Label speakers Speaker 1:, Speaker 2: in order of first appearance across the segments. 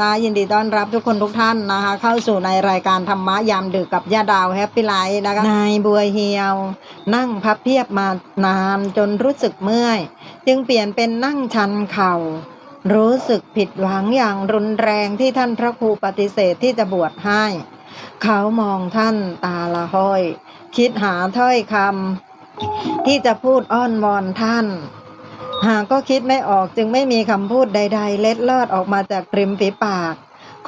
Speaker 1: นะยินดีต้อนรับทุกคนทุกท่านนะคะ เข้าสู่ในรายการธรรมะยามดึกกับย่าดาวแฮปปี้ไลท์นะคะนายบัวเฮียว นั่งพับเพียบมานานจนรู้สึกเมื่อย จึงเปลี่ยนเป็นนั่งชันเข่า รู้สึกผิดหวังอย่างรุนแรงที่ท่านพระครูปฏิเสธที่จะบวชให้ เขามองท่านตาละห้อย คิดหาถ้อยคำที่จะพูดอ้อนวอนท่าน หากก็คิดไม่ออกจึงไม่มีคำพูดใด ๆ เล็ดลอดออกมาจากปริมฝีปาก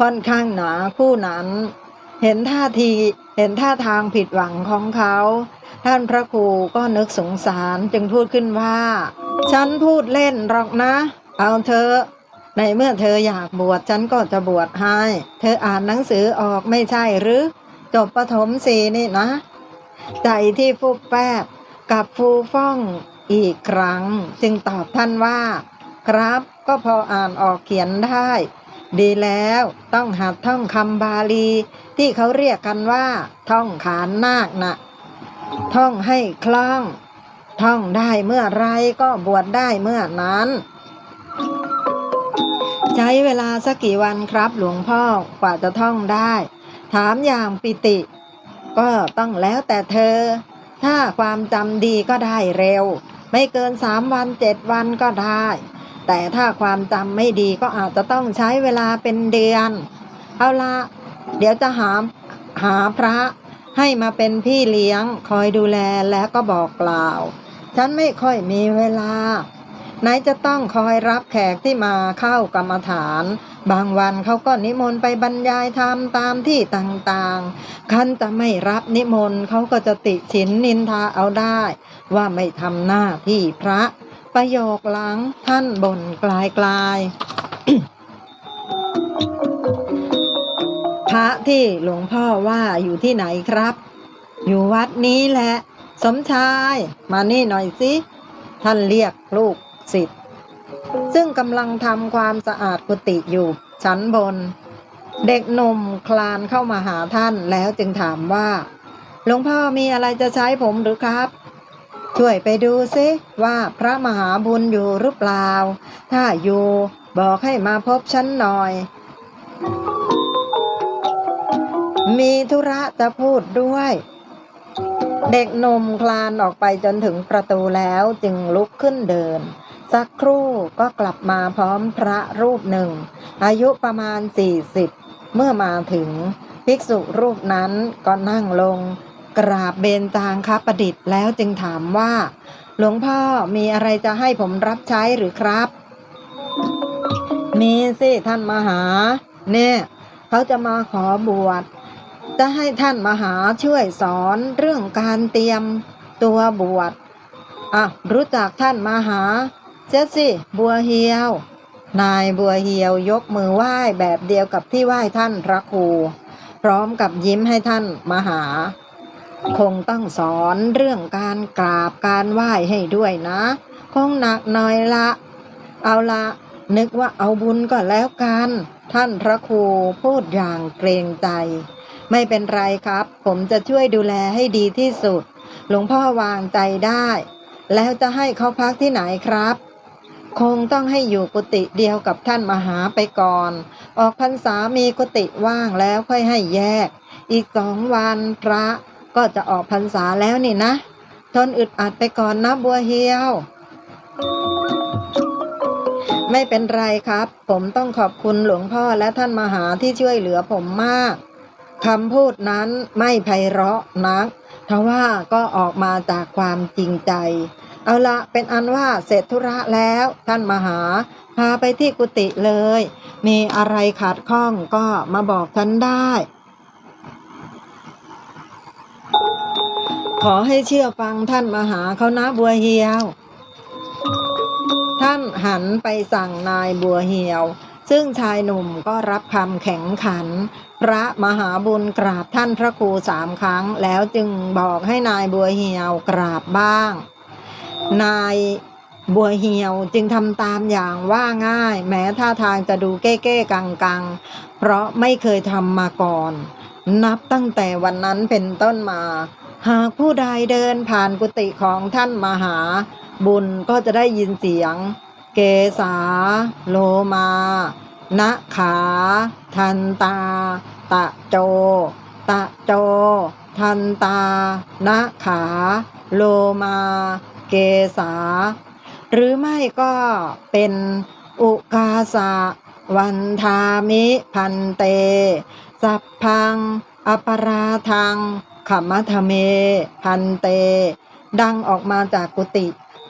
Speaker 1: ค่อนข้างหนาคู่นั้น เห็นท่าทีเห็นท่าทางผิดหวังของเขา ท่านพระครูก็นึกสงสารจึงพูดขึ้นว่า ฉันพูดเล่นหรอกนะ เอาเธอในเมื่อเธออยากบวชฉันก็จะบวชให้ เธออ่านหนังสือออกไม่ใช่หรือ จบประถมสีนี่นะ ใจที่ฟุบแฟบกับฟูฟ่อง อีกครั้ง จึงตอบท่านว่า ครับก็พออ่านออกเขียนได้ ดีแล้วต้องหัดท่องคำบาลี ที่เขาเรียกกันว่า ท่องขานนาคนะท่องให้คล่อง ท่องได้เมื่อไรก็บวชได้เมื่อนั้น ใช้เวลาสักกี่วันครับ หลวงพ่อกว่าจะท่องได้ ถามอย่างปิติ ก็ต้องแล้วแต่เธอ ถ้าความจำดีก็ได้เร็ว ไม่เกินสามวันเจ็ดวันก็ได้ แต่ถ้าความจำไม่ดีก็อาจจะต้องใช้เวลาเป็นเดือน เอาละเดี๋ยวจะหาหาพระให้มาเป็นพี่เลี้ยงคอยดูแลแล้วก็บอกกล่าว ฉันไม่ค่อยมีเวลา ไหนจะต้องคอยรับแขกที่มาเข้ากรรมฐาน บางวันเขาก็นิมนต์ไปบรรยายธรรมตามที่ต่างๆ คันจะไม่รับนิมนต์เขาก็จะติฉินนินทาเอาได้ ว่าไม่ทำหน้าที่พระ ประโยคหลังท่านบ่นกลายกลายพระที่หลวงพ่อว่าอยู่ที่ไหนครับ อยู่วัดนี้แหละ สมชาย มานี่หน่อยสิ ท่านเรียกลูก ศิษย์ซึ่งกำลังทำความสะอาดกุฏิอยู่ ชั้นบน เด็กหนุ่มคลานเข้ามาหาท่านแล้วจึงถามว่าหลวงพ่อมีอะไรจะใช้ผมหรือครับ ช่วยไปดูซิว่าพระมหาบุญอยู่หรือเปล่า ถ้าอยู่บอกให้มาพบฉันหน่อย มีธุระจะพูดด้วย เด็กหนุ่มคลานออกไปจนถึงประตูแล้วจึงลุกขึ้นเดิน สักครู่ก็กลับมาพร้อมพระรูปหนึ่ง อายุประมาณสี่สิบเมื่อมาถึง ภิกษุรูปนั้นก็นั่งลง กราบเบญจางคประดิษฐ์แล้วจึงถามว่า หลวงพ่อมีอะไรจะให้ผมรับใช้หรือครับ มีสิท่านมหา เนี่ยเขาจะมาขอบวชจะให้ท่านมหาช่วยสอนเรื่องการเตรียมตัวบวชอะรู้จักท่านมหา เจสิ บัวเฮียว นายบัวเฮียวยกมือไหว้แบบเดียวกับที่ไหว้ท่านพระครู พร้อมกับยิ้มให้ท่านมหา คงต้องสอนเรื่องการกราบการไหว้ให้ด้วยนะ คงหนักหน่อยละ เอาละนึกว่าเอาบุญก็แล้วกัน ท่านพระครูพูดอย่างเกรงใจ ไม่เป็นไรครับ ผมจะช่วยดูแลให้ดีที่สุด หลวงพ่อวางใจได้ แล้วจะให้เขาพักที่ไหนครับ คงต้องให้อยู่กุฏิเดียวกับท่านมหาไปก่อน ออกพรรษามีกุฏิว่างแล้วค่อยให้แยก อีกสองวันพระก็จะออกพรรษาแล้วนี่นะ ทนอึดอัดไปก่อนนะบัวเฮียว ไม่เป็นไรครับ ผมต้องขอบคุณหลวงพ่อและท่านมหาที่ช่วยเหลือผมมากคำพูดนั้นไม่ไพเราะนักทว่าก็ออกมาจากความจริงใจ เอาละเป็นอันว่าเสร็จธุระแล้ว ท่านมหา พาไปที่กุฏิเลย มีอะไรขาดข้องก็มาบอกฉันได้ ขอให้เชื่อฟังท่านมหาเขานะบัวเฮียว ท่านหันไปสั่งนายบัวเหียว ซึ่งชายหนุ่มก็รับคำแข็งขัน พระมหาบุญกราบท่านพระครูสามครั้ง แล้วจึงบอกให้นายบัวเหียวกราบบ้าง นายบัวเหียวจึงทำตามอย่างว่าง่าย แม้ท่าทางจะดูเก้เก้กังกังเพราะไม่เคยทำมาก่อน นับตั้งแต่วันนั้นเป็นต้นมา หากผู้ใดเดินผ่านกุฏิของท่านมหา บุญก็จะได้ยินเสียง เกษาโลมานะขา ทันตา ตะโจ ตะโจ ทันตานะขา โลมา เกษา หรือไม่ก็เป็นอุกาสะวันทามิพันเต สัพพัง อปราทังขมัทเม พันเต ดังออกมาจากกุฏิ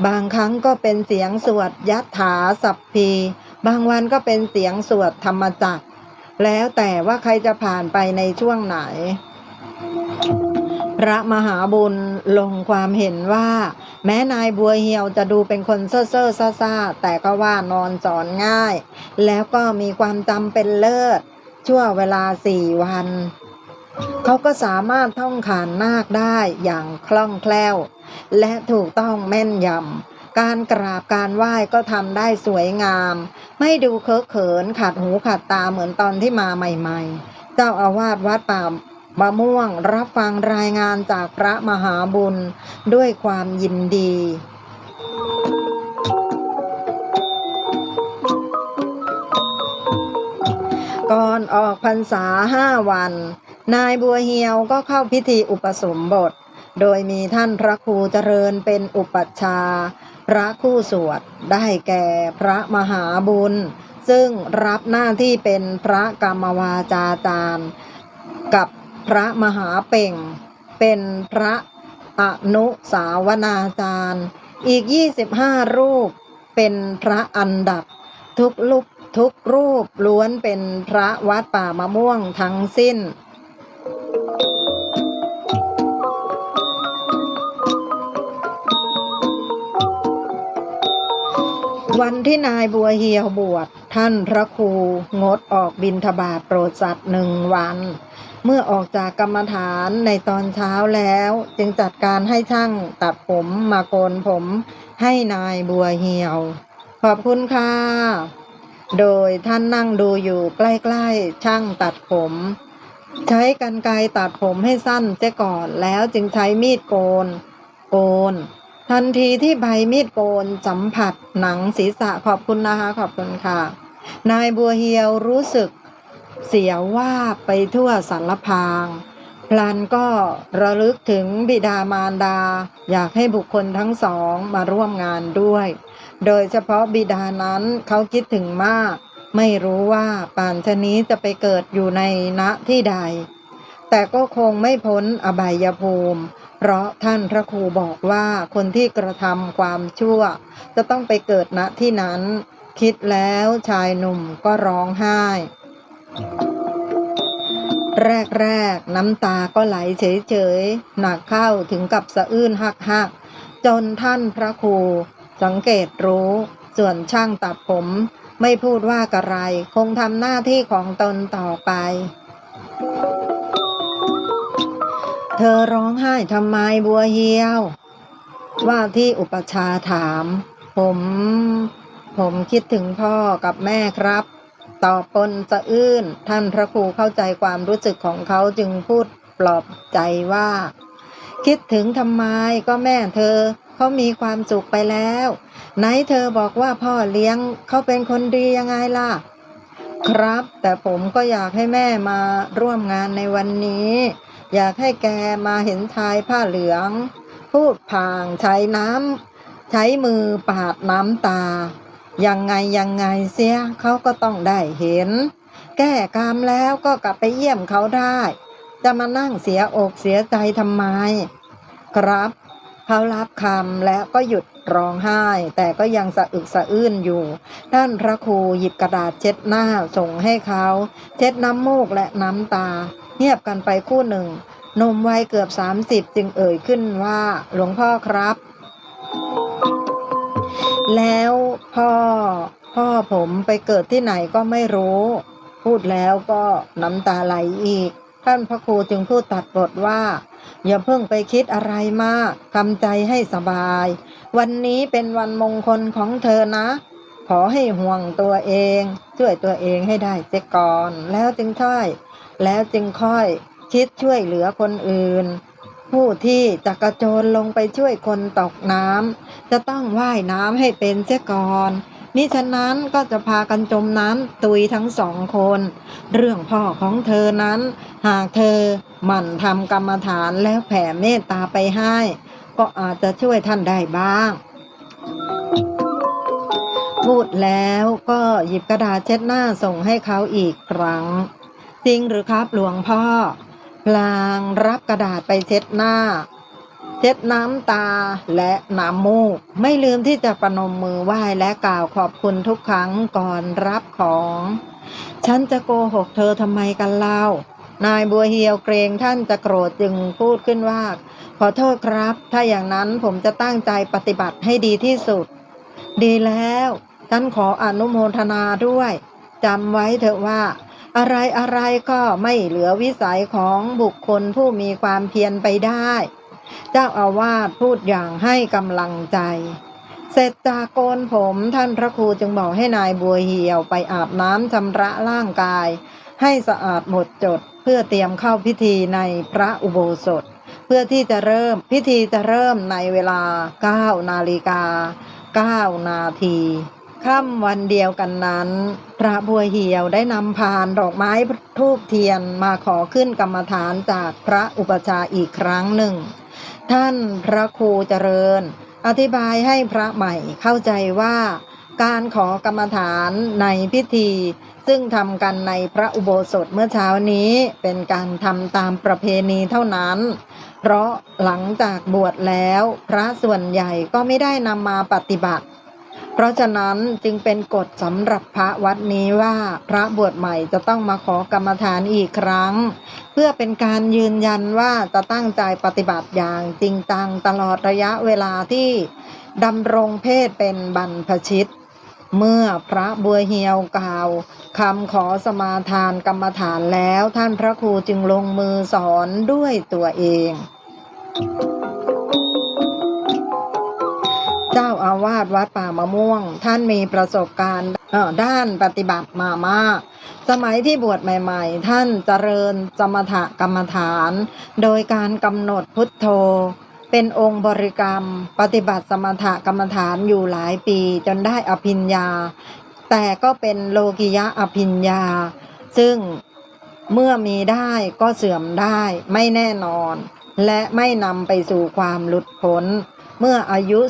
Speaker 1: บางครั้งก็เป็นเสียงสวดยัตถาสัพพี บางวันก็เป็นเสียงสวดธรรมจักร แล้วแต่ว่าใครจะผ่านไปในช่วงไหน พระมหาบุญลงความเห็นว่า แม้นายบัวเหี่ยวจะดูเป็นคนเซ่อเซ่อซ่าซ่าแต่ก็ว่านอนสอนง่าย แล้วก็มีความจำเป็นเลิศ ชั่วเวลาสี่วัน เขาก็สามารถท่องขานนาคได้อย่างคล่องแคล่ว และถูกต้องแม่นยำ การกราบการไหว้ก็ทำได้สวยงาม ไม่ดูเคอะเขินขัดหูขัดตาเหมือนตอนที่มาใหม่ ๆ เจ้าอาวาสวัดป่า มะม่วงรับฟังรายงานจากพระมหาบุญด้วยความยินดี ก่อนออกพรรษาห้าวัน นายบัวเหียวก็เข้าพิธีอุปสมบท โดยมีท่านพระครูเจริญเป็นอุปัชฌาย์พระคู่สวดได้แก่พระมหาบุญ ซึ่งรับหน้าที่เป็นพระกรรมวาจาจารย์กับ พระมหาเป่ง เป็นพระอนุสาวนาจารย์ อีก 25 รูป เป็นพระอันดับ ทุกรูปทุกรูปล้วนเป็นพระวัดป่ามะม่วงทั้งสิ้น วันที่นายบัวเหียวบวชท่านพระครูงดออกบินทบาทโปรดสัตว์หนึ่งวัน เมื่อออกจากกรรมฐานในตอนเช้าแล้ว จึงจัดการให้ช่างตัดผมมาโกนผมให้นายบัวเหี่ยว ขอบคุณค่ะ โดยท่านนั่งดูอยู่ใกล้ๆช่างตัดผม ใช้กรรไกรตัดผมให้สั้นเสียก่อนแล้วจึงใช้มีดโกน โกน ทันทีที่ใบมีดโกนสัมผัสหนังศีรษะขอบคุณนะคะขอบคุณค่ะ นายบัวเฮียวรู้สึก เสียวว่าไปทั่วสารพาง พลันก็ระลึกถึงบิดามารดา อยากให้บุคคลทั้งสองมาร่วมงานด้วย โดยเฉพาะบิดานั้นเขาคิดถึงมาก ไม่รู้ว่าป่านชะนี้จะไปเกิดอยู่ในณที่ใด แต่ก็คงไม่พ้นอบายภูมิเพราะท่านพระครูบอกว่าคนที่กระทำความชั่ว จะต้องไปเกิดณที่นั้น คิดแล้วชายหนุ่มก็ร้องไห้ แรกๆ น้ำตาก็ไหลเฉยๆ หนักเข้าถึงกับสะอื้นหักๆ จนท่านพระครู สังเกตรู้ส่วนช่างตัดผม ไม่พูดว่ากระไร คงทำหน้าที่ของตนต่อไป เธอร้องไห้ทำไมบัวเหียว ว่าที่อุปชาถาม ผม ผมคิดถึงพ่อกับแม่ครับ ต่อปนสะอื้น ท่านพระครูเข้าใจความรู้สึกของเขาจึงพูดปลอบใจว่า คิดถึงทำไมก็แม่เธอเขามีความสุขไปแล้ว ไหนเธอบอกว่าพ่อเลี้ยงเขาเป็นคนดียังไงล่ะ ครับ แต่ผมก็อยากให้แม่มาร่วมงานในวันนี้ อยากให้แกมาเห็นชายผ้าเหลือง พูดพางใช้น้ำใช้มือปาดน้ำตา ยังไงยังไงเสียเขาก็ต้องได้เห็น แก้กรรมแล้วก็กลับไปเยี่ยมเขาได้ จะมานั่งเสียอกเสียใจทำไม ครับเขารับคำและก็หยุดร้องไห้ แต่ก็ยังสะอึกสะอื้นอยู่ ท่านพระครูหยิบกระดาษเช็ดหน้าส่งให้เขา เช็ดน้ำมูกและน้ำตา เงียบกันไปคู่หนึ่งนมวัยเกือบสามสิบจึงเอ่ยขึ้นว่า หลวงพ่อครับ แล้วพ่อพ่อผมไปเกิดที่ไหนก็ไม่รู้ พูดแล้วก็น้ำตาไหลอีก ท่านพระครูจึงพูดตัดบทว่า อย่าเพิ่งไปคิดอะไรมากทำใจให้สบาย วันนี้เป็นวันมงคลของเธอนะ ขอให้ห่วงตัวเอง ช่วยตัวเองให้ได้เสียก่อน แล้วจึงค่อย แล้วจึงค่อยคิดช่วยเหลือคนอื่น ผู้ที่จะกระโจนลงไปช่วยคนตกน้ำจะต้องว่ายน้ำให้เป็นเสียก่อนมิฉะนั้นก็จะพากันจมน้ำตุยทั้งสองคน เรื่องพ่อของเธอนั้น หากเธอหมั่นทำกรรมฐานแล้วแผ่เมตตาไปให้ ก็อาจจะช่วยท่านได้บ้าง พูดแล้วก็หยิบกระดาษเช็ดหน้าส่งให้เขาอีกครั้ง จริงหรือครับหลวงพ่อ พลางรับกระดาษไปเช็ดหน้า เช็ดน้ำตาและน้ำมูก ไม่ลืมที่จะประนมมือไหว้และกล่าวขอบคุณทุกครั้งก่อนรับของ ฉันจะโกหกเธอทำไมกันเล่านายบัวเฮียวเกรงท่านจะโกรธจึงพูดขึ้นว่า ขอโทษครับ ถ้าอย่างนั้นผมจะตั้งใจปฏิบัติให้ดีที่สุด ดีแล้ว ท่านขออนุโมทนาด้วยจำไว้เถอะว่า อะไรอะไรก็ไม่เหลือวิสัยของบุคคลผู้มีความเพียรไปได้ เจ้าอาวาสพูดอย่างให้กำลังใจ เสร็จจากโกนผมท่านพระครูจึงบอกให้นายบัวเหี่ยวไปอาบน้ำชำระร่างกาย ให้สะอาดหมดจดเพื่อเตรียมเข้าพิธีในพระอุโบสถ เพื่อที่จะเริ่มพิธีจะเริ่มในเวลา9นาฬิกา9นาที ค่ำวันเดียวกันนั้น พระบัวเหี่ยวได้นำพานดอกไม้ทูบเทียนมาขอขึ้นกรรมฐานจากพระอุปชาอีกครั้งหนึ่ง ท่านพระครูเจริญ อธิบายให้พระใหม่เข้าใจว่าการขอกรรมฐานในพิธี ซึ่งทำกันในพระอุโบสถเมื่อเช้านี้เป็นการทำตามประเพณีเท่านั้น เพราะหลังจากบวชแล้ว พระส่วนใหญ่ก็ไม่ได้นำมาปฏิบัติ เพราะฉะนั้นจึงเป็นกฎสำหรับพระวัดนี้ว่าพระบวชใหม่จะต้องมาขอกรรมฐานอีกครั้ง เพื่อเป็นการยืนยันว่าจะตั้งใจปฏิบัติอย่างจริงจังตลอดระยะเวลาที่ดำรงเพศเป็นบรรพชิต เมื่อพระบัวเหียวกล่าวคำขอสมาทานกรรมฐานแล้วท่านพระครูจึงลงมือสอนด้วยตัวเอง เจ้าอาวาสวัดป่ามะม่วง ท่านมีประสบการณ์ด้านปฏิบัติมามาก สมัยที่บวชใหม่ ๆ ท่านเจริญสมถกรรมฐาน โดยการกำหนดพุทโธ เป็นองค์บริกรรม ปฏิบัติสมถกรรมฐานอยู่หลายปีจนได้อภิญญา แต่ก็เป็นโลกิยะอภิญญา ซึ่งเมื่อมีได้ก็เสื่อมได้ไม่แน่นอน และไม่นำไปสู่ความหลุดพ้น เมื่ออายุ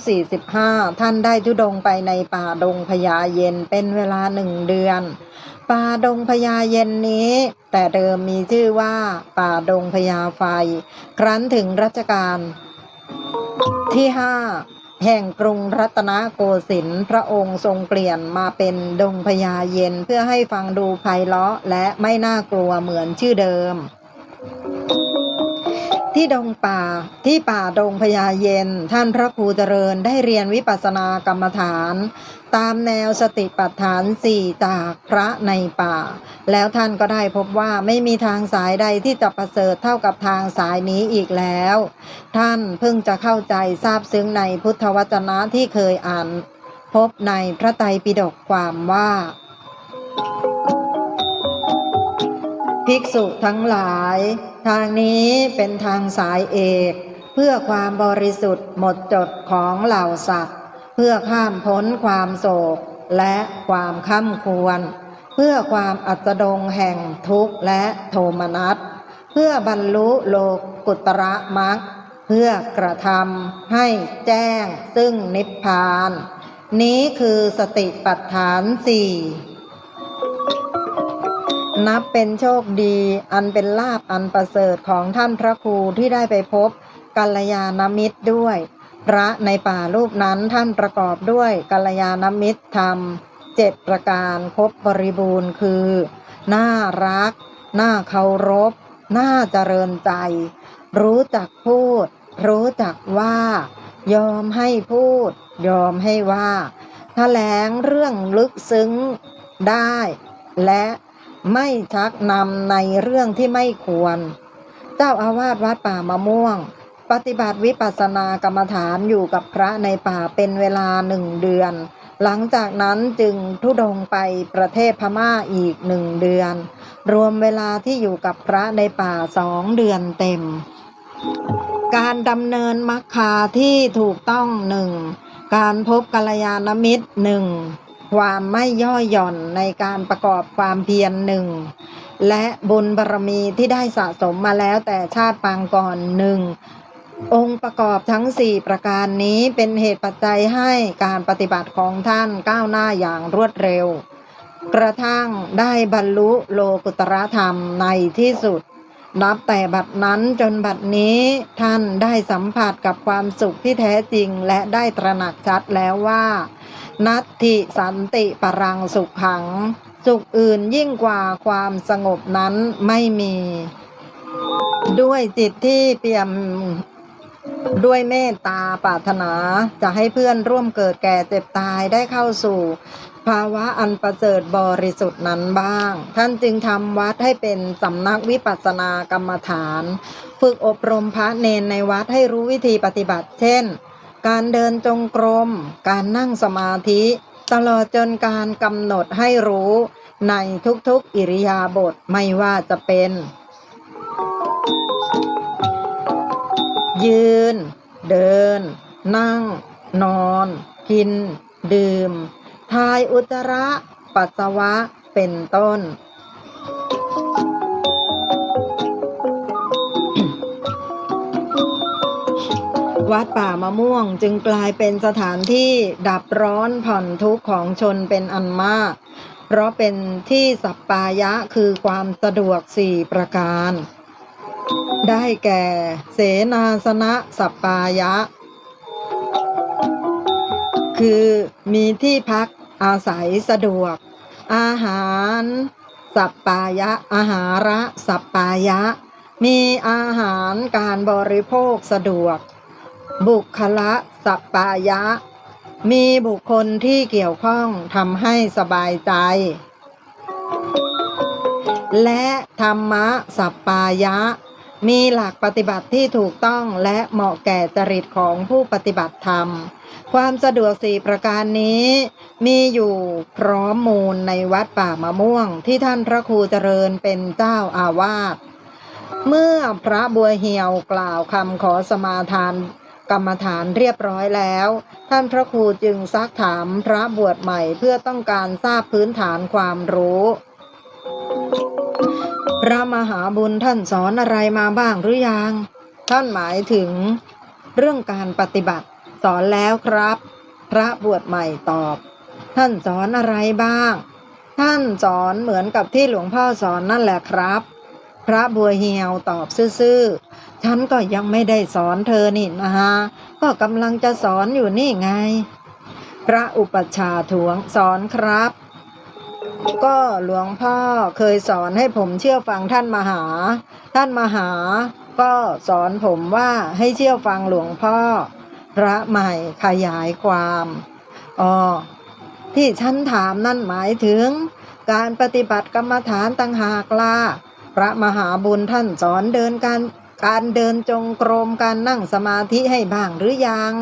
Speaker 1: 45 ท่านได้ทุดงไปในป่าดงพญาเย็นเป็นเวลาหนึ่งเดือน ป่าดงพญาเย็นนี้ แต่เดิมมีชื่อว่าป่าดงพญาไฟ ครั้นถึงรัชกาลที่ห้าแห่งกรุงรัตนโกสินทร์พระองค์ทรงเปลี่ยนมาเป็นดงพญาเย็นเพื่อให้ฟังดูไพเราะและไม่น่ากลัวเหมือนชื่อเดิม ที่ดงป่าที่ป่าดงพญาเย็น ท่านพระครูเจริญได้เรียนวิปัสสนากรรมฐาน ตามแนวสติปัฏฐานสี่จากพระในป่า แล้วท่านก็ได้พบว่าไม่มีทางสายใดที่จะประเสริฐเท่ากับทางสายนี้อีกแล้ว ท่านเพิ่งจะเข้าใจทราบซึ้งในพุทธวจนะที่เคยอ่าน พบในพระไตรปิฎกความว่า ภิกษุทั้งหลาย ทางนี้เป็นทางสายเอก เพื่อความบริสุทธิ์หมดจดของเหล่าสัตว์ เพื่อข้ามพ้นความโศก และความข้ามควร เพื่อความอัสดงแห่งทุกข์และโทมนัส เพื่อบรรลุโลกุตระมรรคเพื่อกระทำให้แจ้งซึ่งนิพพาน นี้คือสติปัฏฐานสี่ นับเป็นโชคดี อันเป็นลาบอันประเสริฐของท่านพระครูที่ได้ไปพบกัลยาณมิตรด้วย พระในป่ารูปนั้นท่านประกอบด้วยกัลยาณมิตรธรรมเจ็ดประการครบบริบูรณ์คือ น่ารัก น่าเคารพ น่าเจริญใจ รู้จักพูด รู้จักว่า ยอมให้พูด ยอมให้ว่าแถลงเรื่องลึกซึ้งได้ และ ไม่ชักนำในเรื่องที่ไม่ควร เจ้าอาวาสวัดป่ามะม่วง ปฏิบัติวิปัสสนากรรมฐานอยู่กับพระในป่าเป็นเวลาหนึ่งเดือน หลังจากนั้นจึงทุดงไปประเทศพม่าอีกหนึ่งเดือน รวมเวลาที่อยู่กับพระในป่าสองเดือนเต็ม การดำเนินมรรคาที่ถูกต้องหนึ่ง การพบกัลยาณมิตรหนึ่ง ความไม่ย่อหย่อนในการประกอบความเพียรหนึ่งและบุญบารมีที่ได้สะสมมาแล้วแต่ชาติปางก่อนหนึ่งองค์ประกอบทั้ง 4 ประการนี้เป็นเหตุปัจจัยให้การปฏิบัติของท่านก้าวหน้าอย่างรวดเร็ว กระทั่งได้บรรลุโลกุตรธรรมในที่สุด นับแต่บัดนั้นจนบัดนี้ท่านได้สัมผัสกับความสุขที่แท้จริงและได้ตระหนักชัดแล้วว่า นัตถิสันติปรังสุขขัง สุขอื่นยิ่งกว่าความสงบนั้นไม่มี ด้วยจิตที่เปี่ยมด้วยเมตตาปรารถนาจะให้เพื่อนร่วมเกิดแก่เจ็บตายได้เข้าสู่ ภาวะอันประเสริฐบริสุทธิ์นั้นบ้าง ท่านจึงทำวัดให้เป็นสำนักวิปัสสนากรรมฐาน ฝึกอบรมพระเนนในวัดให้รู้วิธีปฏิบัติ เช่น การเดินจงกรม การนั่งสมาธิ ตลอดจนการกำหนดให้รู้ในทุกๆอิริยาบถไม่ว่าจะเป็น ยืน เดิน นั่ง นอน กิน ดื่ม ทายอุจจาระ ปัสสาวะ เป็นต้น วัดป่ามะม่วงจึงกลายเป็นสถานที่ดับร้อนผ่อนทุกข์ของชนเป็นอันมาก เพราะเป็นที่สัปปายะคือความสะดวกสี่ประการ ได้แก่ เสนาสนะสัปปายะ คือมีที่พักอาศัยสะดวก อาหารสัปปายะ อาหาระสัปปายะ มีอาหารการบริโภคสะดวก บุคละสปายะ มีบุคคลที่เกี่ยวข้องทำให้สบายใจ และธรรมะสัปปายะ มีหลักปฏิบัติที่ถูกต้องและเหมาะแก่จริตของผู้ปฏิบัติธรรม ความสะดวกสี่ประการนี้ มีอยู่พร้อมมูลในวัดป่ามะม่วงที่ท่านพระครูเจริญเป็นเจ้าอาวาสเมื่อพระบัวเหี่ยวกล่าวคำขอสมาทาน กรรมฐานเรียบร้อยแล้ว ท่านพระครูจึงซักถามพระบวชใหม่เพื่อต้องการทราบพื้นฐานความรู้ พระมหาบุญท่านสอนอะไรมาบ้างหรือยัง ท่านหมายถึง เรื่องการปฏิบัติ สอนแล้วครับ พระบวชใหม่ตอบ ท่านสอนอะไรบ้าง ท่านสอนเหมือนกับที่หลวงพ่อสอนนั่นแหละครับ พระบัวเหี่ยวตอบซื่อๆ ฉันก็ยังไม่ได้สอนเธอนี่นะฮะ ก็กำลังจะสอนอยู่นี่ไง พระอุปชาถวงสอนครับ ก็หลวงพ่อเคยสอนให้ผมเชื่อฟังท่านมหา ท่านมหา ก็สอนผมว่าให้เชื่อฟังหลวงพ่อ พระใหม่ขยายความอ๋อที่ฉันถามนั่นหมายถึง การปฏิบัติกรรมฐานต่างหากล่ะ พระมหาบุญท่านสอนเดินการการเดินจงกรมการนั่งสมาธิให้บ้างหรือยัง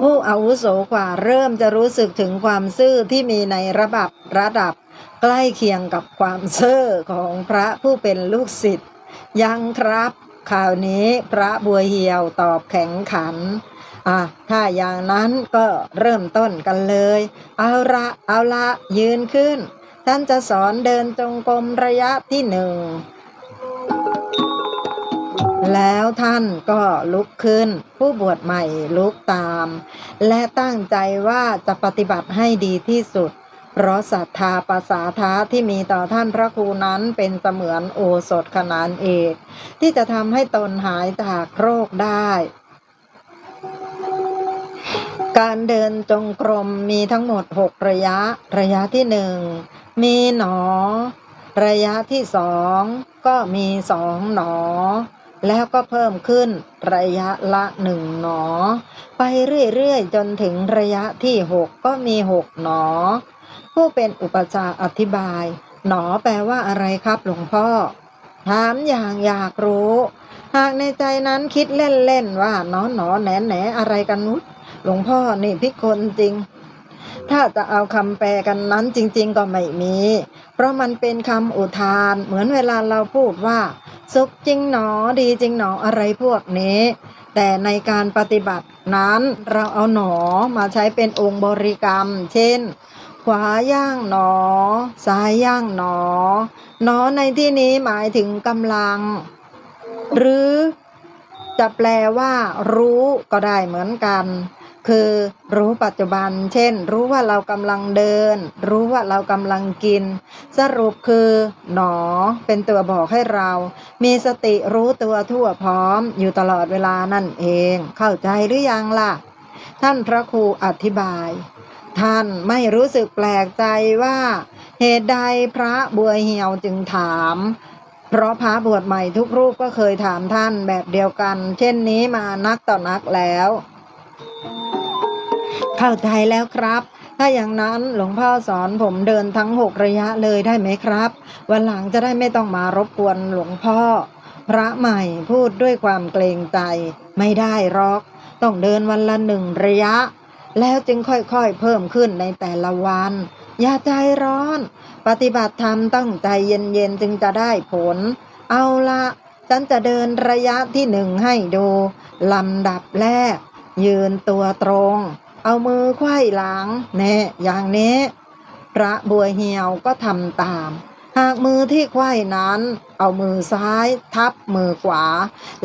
Speaker 1: ผู้อาวุโสกว่าเริ่มจะรู้สึกถึงความซื่อที่มีในระดับระดับ ใกล้เคียงกับความเซ่อของพระผู้เป็นลูกศิษย์ยังครับข่าวนี้พระบัวเหี่ยวตอบแข็งขันอะถ้าอย่างนั้นก็เริ่มต้นกันเลย เอาละเอาละยืนขึ้น ท่านจะสอนเดินจงกรมระยะที่หนึ่ง แล้วท่านก็ลุกขึ้น ผู้บวชใหม่ลุกตาม และตั้งใจว่าจะปฏิบัติให้ดีที่สุด เพราะศรัทธาภาษาท้าที่มีต่อท่านพระครูนั้นเป็นเสมือนโอสถขนานเอก ที่จะทำให้ตนหายจากโรคได้การเดินจงกรมมีทั้งหมด 6 ระยะ ระยะที่หนึ่ง มีหนอ ระยะที่สองก็มีสองหนอ แล้วก็เพิ่มขึ้นระยะละหนึ่งหนอ ไปเรื่อยๆจนถึงระยะที่หกก็มีหกหนอ ผู้เป็นอุปชาอธิบาย หนอแปลว่าอะไรครับหลวงพ่อ ถามอย่างอยากรู้ หากในใจนั้นคิดเล่นๆว่าหนอหนอแหนแหนอะไรกันนุษหลวงพ่อนี่พิกลจริง ถ้าจะเอาคำแปลกันนั้นจริงๆก็ไม่มี เพราะมันเป็นคำอุทาน เหมือนเวลาเราพูดว่า สุขจริงหนอดีจริงหนออะไรพวกนี้ แต่ในการปฏิบัตินั้นเราเอาหนอมาใช้เป็นองค์บริกรรม เช่น ขวาย่างหนอ ซ้ายย่างหนอ หนอในที่นี้หมายถึงกำลัง หรือจะแปลว่า รู้ก็ได้เหมือนกัน คือรู้ปัจจุบัน เช่น รู้ว่าเรากำลังเดิน รู้ว่าเรากำลังกิน สรุปคือ หนอ เป็นตัวบอกให้เรา มีสติรู้ตัวทั่วพร้อม อยู่ตลอดเวลานั่นเอง เข้าใจหรือยังล่ะ ท่านพระครูอธิบาย ท่านไม่รู้สึกแปลกใจว่า เหตุใดพระบัวเหี่ยวจึงถามเพราะพระบวชใหม่ทุกรูปก็เคยถามท่านแบบเดียวกัน เช่นนี้มานักต่อนักแล้ว เข้าใจแล้วครับ ถ้าอย่างนั้นหลวงพ่อสอนผมเดินทั้งหกระยะเลยได้ไหมครับ วันหลังจะได้ไม่ต้องมารบกวนหลวงพ่อ พระใหม่พูดด้วยความเกรงใจ ไม่ได้หรอก ต้องเดินวันละหนึ่งระยะ แล้วจึงค่อยๆเพิ่มขึ้นในแต่ละวัน อย่าใจร้อน ปฏิบัติธรรมต้องใจเย็นๆจึงจะได้ผล เอาละฉันจะเดินระยะที่หนึ่งให้ดูลำดับแรก ยืนตัวตรง เอามือไขว้หลังแน่อย่างนี้ พระบัวเหี่ยวก็ทำตาม หากมือที่ไขว้นั้น เอามือซ้ายทับมือขวา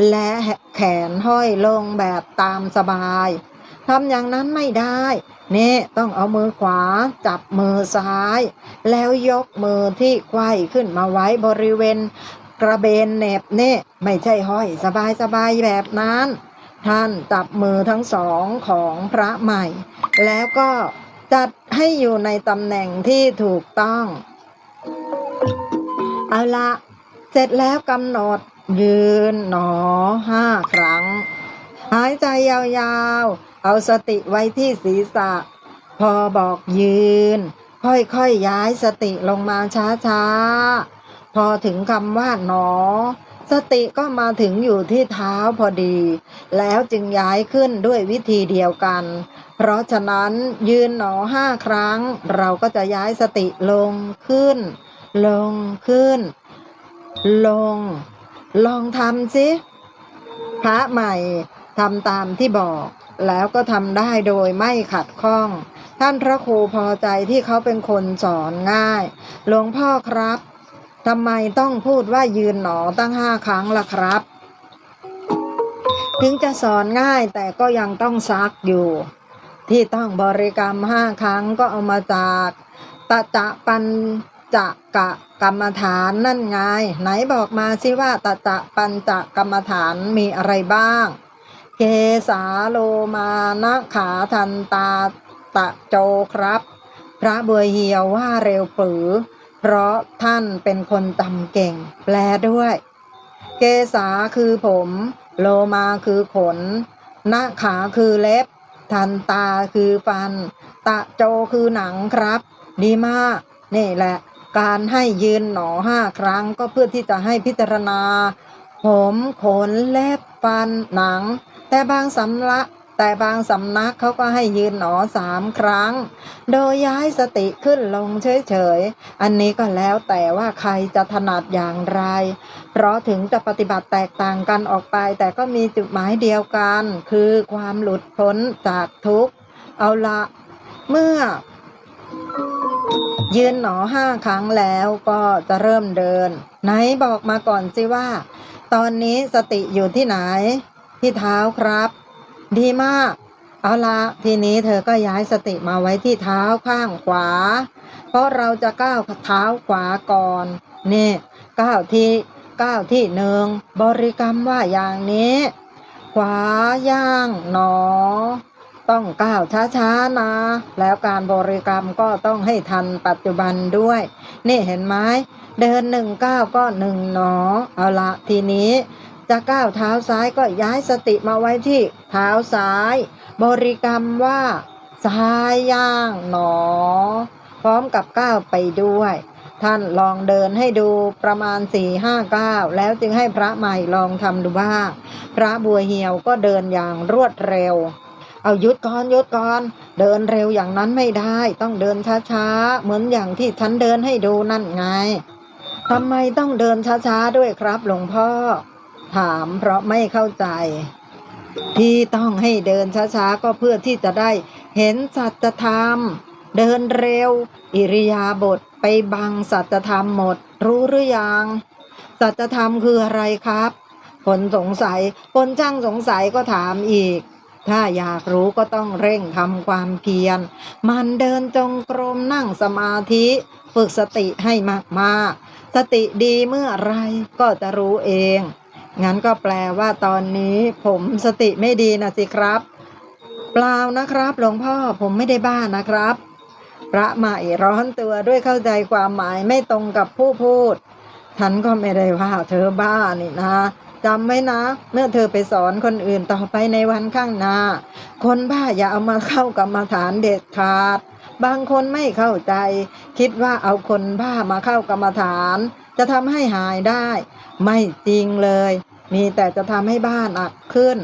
Speaker 1: และแขนห้อยลงแบบตามสบายทำอย่างนั้นไม่ได้เนี่ต้องเอามือขวาจับมือซ้าย แล้วยกมือที่ไขว้ขึ้นมาไว้บริเวณ กระเบนเหน็บเน่ไม่ใช่ห้อยสบายสบายแบบนั้น ท่านจับมือทั้งสองของพระใหม่ แล้วก็จัดให้อยู่ในตำแหน่งที่ถูกต้อง เอาละเสร็จแล้วกำหนดยืนหนอห้าครั้ง หายใจยาวๆ เอาสติไว้ที่ศีรษะ พอบอกยืน ค่อยๆย้ายสติลงมาช้าๆ พอถึงคำว่าหนอ สติก็มาถึงอยู่ที่เท้าพอดี แล้วจึงย้ายขึ้นด้วยวิธีเดียวกัน เพราะฉะนั้นยืนหนอห้าครั้ง เราก็จะย้ายสติลงขึ้น ลงขึ้น ลง ลองทำสิพระใหม่ทำตามที่บอกแล้วก็ทำได้โดยไม่ขัดข้อง ท่านพระครูพอใจที่เขาเป็นคนสอนง่าย หลวงพ่อครับ ทำไมต้องพูดว่ายืนหนอตั้งห้าครั้งล่ะครับ ถึงจะสอนง่ายแต่ก็ยังต้องซักอยู่ ที่ต้องบริกรรมห้าครั้งก็เอามาจากตะจะปัญจะกะกรรมฐานนั่นไง ไหนบอกมาสิว่าตะจะปัญจะกรรมฐานมีอะไรบ้าง เกสาโลมานะขาทันตาตะโจครับ พระเบัวเหียวว่าเร็วปือ เพราะท่านเป็นคนจำเก่ง แปลด้วย เกษาคือผม โลมาคือขนหน้าขาคือเล็บ ทันตาคือฟัน ตะโจคือหนังครับ ดีมาก นี่แหละ การให้ยืนหนอห้าครั้งก็เพื่อที่จะให้พิจารณา ผมขนเล็บฟันหนัง แต่บางสำละ แต่บางสำนักเขาก็ให้ยืนหนอสามครั้ง โดยย้ายสติขึ้นลงเฉยๆ อันนี้ก็แล้วแต่ว่าใครจะถนัดอย่างไร เพราะถึงจะปฏิบัติแตกต่างกันออกไป แต่ก็มีจุดหมายเดียวกัน คือความหลุดพ้นจากทุกข์ เอาละเมื่อยืนหนอห้าครั้งแล้วก็จะเริ่มเดิน ไหนบอกมาก่อนสิว่า ตอนนี้สติอยู่ที่ไหน ที่เท้าครับ ดีมาก เอาละทีนี้เธอก็ย้ายสติมาไว้ที่เท้าข้างขวา เพราะเราจะก้าวเท้าขวาก่อน นี่ก้าวที่ก้าวที่หนึ่งบริกรรมว่าอย่างนี้ ขวาย่างหนอ ต้องก้าวช้าๆนะ แล้วการบริกรรมก็ต้องให้ทันปัจจุบันด้วย นี่เห็นไหมเดินหนึ่งก้าวก็หนึ่งหนอ เอาละทีนี้ จะก้าวเท้าซ้ายก็ย้ายสติมาไว้ที่เท้าซ้าย บริกรรมว่าซ้ายย่างหนอ พร้อมกับก้าวไปด้วย ท่านลองเดินให้ดูประมาณ4ี่ห้าก้าวแล้วจึงให้พระใหม่ลองทำดูบ้าง พระบัวเหี่ยวก็เดินอย่างรวดเร็ว เอายุดก่อนยุดก่อน เดินเร็วอย่างนั้นไม่ได้ ต้องเดินช้าๆ เหมือนอย่างที่ฉันเดินให้ดูนั่นไงทำไมต้องเดินช้าๆด้วยครับหลวงพ่อ ถามเพราะไม่เข้าใจ ที่ต้องให้เดินช้าๆ ก็เพื่อที่จะได้เห็นสัจธรรม เดินเร็ว อิริยาบถไปบังสัจธรรมหมด รู้หรือยัง สัจธรรมคืออะไรครับ คนสงสัย คนช่างสงสัยก็ถามอีก ถ้าอยากรู้ก็ต้องเร่งทำความเพียร มันเดินจงกรมนั่งสมาธิ ฝึกสติให้มากๆ สติดีเมื่อไรก็จะรู้เอง งั้นก็แปลว่าตอนนี้ผมสติไม่ดีนะสิครับ เปล่านะครับหลวงพ่อผมไม่ได้บ้านะครับ พระใหม่ร้อนตัวด้วยเข้าใจความหมายไม่ตรงกับผู้พูดฉันก็ไม่ได้ว่าเธอบ้านี่นะจำไว้นะ เมื่อเธอไปสอนคนอื่นต่อไปในวันข้างหน้า คนบ้าอย่าเอามาเข้ากรรมฐานเด็ดขาด บางคนไม่เข้าใจ คิดว่าเอาคนบ้ามาเข้ากรรมฐาน จะทำให้หายได้ ไม่จริงเลย มีแต่จะทำให้บ้านหนักขึ้น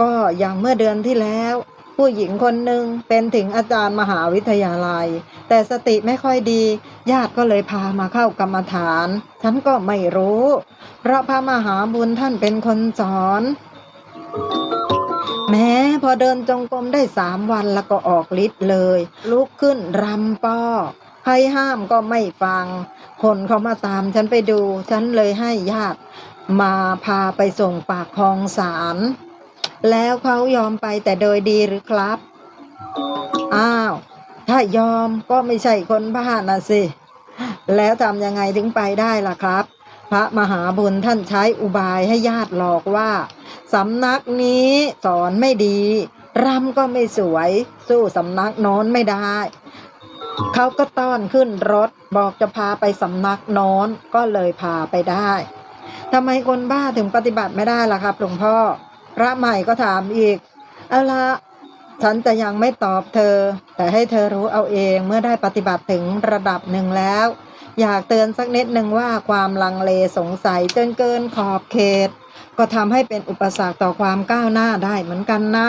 Speaker 1: ก็อย่างเมื่อเดือนที่แล้ว ผู้หญิงคนหนึ่งเป็นถึงอาจารย์มหาวิทยาลัย แต่สติไม่ค่อยดี ญาติก็เลยพามาเข้ากรรมฐาน ฉันก็ไม่รู้ เพราะพระมหาบุญท่านเป็นคนสอนแม้พอเดินจงกรมได้สามวันแล้วก็ออกฤทธิ์เลย ลุกขึ้นรำป้อ รห้ามก็ไม่ฟัง คนเขามาตามฉันไปดู ฉันเลยให้ญาติมาพาไปส่งปากคลองสารแล้วเขายอมไปแต่โดยดีหรือครับ อ้าว ถ้ายอมก็ไม่ใช่คนบ้านะสิ แล้วทำยังไงถึงไปได้ล่ะครับ พระมหาบุญท่านใช้อุบายให้ญาติหลอกว่าสำนักนี้สอนไม่ดีรำก็ไม่สวย สู้สำนักโน้นไม่ได้ เขาก็ต้อนขึ้นรถบอกจะพาไปสำนักน้นก็เลยพาไปได้ทำไมคนบ้าถึงปฏิบัติไม่ได้ล่ะครับหลวงพ่อ พระใหม่ก็ถามอีก เอาละฉันจะยังไม่ตอบเธอ แต่ให้เธอรู้เอาเองเมื่อได้ปฏิบัติถึงระดับหนึ่งแล้ว อยากเตือนสักนิดหนึ่งว่าความลังเลสงสัยจนเกินขอบเขต ก็ทำให้เป็นอุปสรรคต่อความก้าวหน้าได้เหมือนกันนะ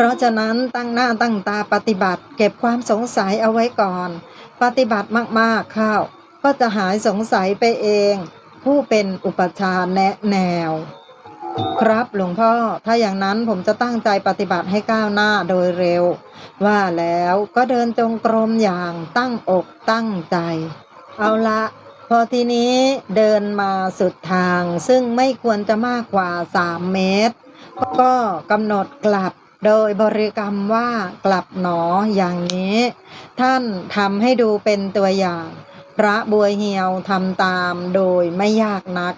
Speaker 1: เพราะฉะนั้นตั้งหน้าตั้งตาปฏิบัติ เก็บความสงสัยเอาไว้ก่อน ปฏิบัติมากๆเข้า ก็จะหายสงสัยไปเอง ผู้เป็นอุปชาแนะแนว ครับหลวงพ่อถ้าอย่างนั้นผมจะตั้งใจปฏิบัติให้ก้าวหน้าโดยเร็ว ว่าแล้วก็เดินจงกรมอย่างตั้งอกตั้งใจ เอาละพอทีนี้เดินมาสุดทางซึ่งไม่ควรจะมากกว่า 3 เมตร ก็กำหนดกลับ โดยบริกรรมว่ากลับหนออย่างนี้ ท่านทำให้ดูเป็นตัวอย่าง พระบัวเหียวทำตามโดยไม่ยากนัก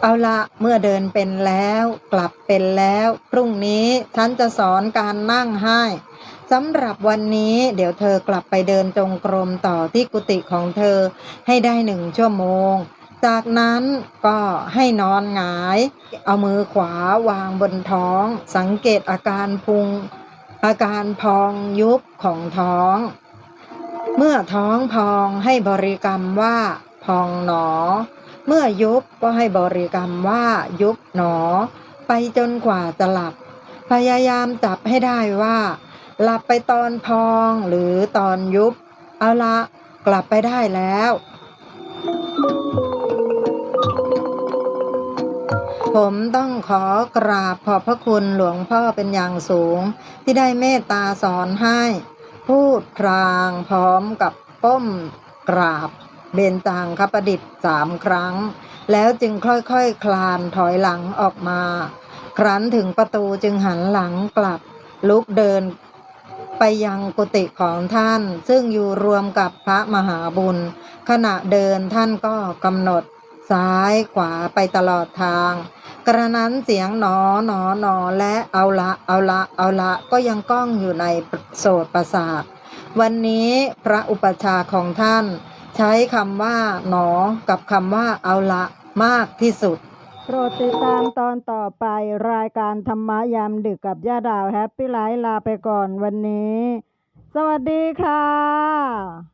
Speaker 1: เอาละเมื่อเดินเป็นแล้ว กลับเป็นแล้ว พรุ่งนี้ฉันจะสอนการนั่งให้สำหรับวันนี้เดี๋ยวเธอกลับไปเดินจงกรมต่อที่กุฏิของเธอให้ได้หนึ่งชั่วโมง จากนั้นก็ให้นอนหงาย เอามือขวาวางบนท้อง สังเกตอาการพุง อาการพองยุบของท้อง เมื่อท้องพองให้บริกรรมว่า พองหนอ เมื่อยุบก็ให้บริกรรมว่ายุบหนอ ไปจนกว่าจะหลับ พยายามจับให้ได้ว่า หลับไปตอนพองหรือตอนยุบ เอาละกลับไปได้แล้ว ผมต้องขอกราบขอบพระคุณหลวงพ่อเป็นอย่างสูง ที่ได้เมตตาสอนให้ พูดพรางพร้อมกับก้มกราบ เบญจางคประดิษฐ์สามครั้ง แล้วจึงค่อยๆคคลานถอยหลังออกมา ครั้นถึงประตูจึงหันหลังกลับ ลุกเดินไปยังกุฏิของท่าน ซึ่งอยู่รวมกับพระมหาบุญ ขณะเดินท่านก็กำหนด ซ้ายขวาไปตลอดทาง กระนั้นเสียงหนอหนอหนอและเอาละเอาละเอาละก็ยังก้องอยู่ในโสตประสาท วันนี้พระอุปชาของท่าน ใช้คำว่าหนอกับคำว่าเอาละมากที่สุด โปรดติดตามตอนต่อไปรายการธรรมยามดึกกับย่าดาวแฮปปี้ไลฟ์ลาไปก่อนวันนี้ สวัสดีค่ะ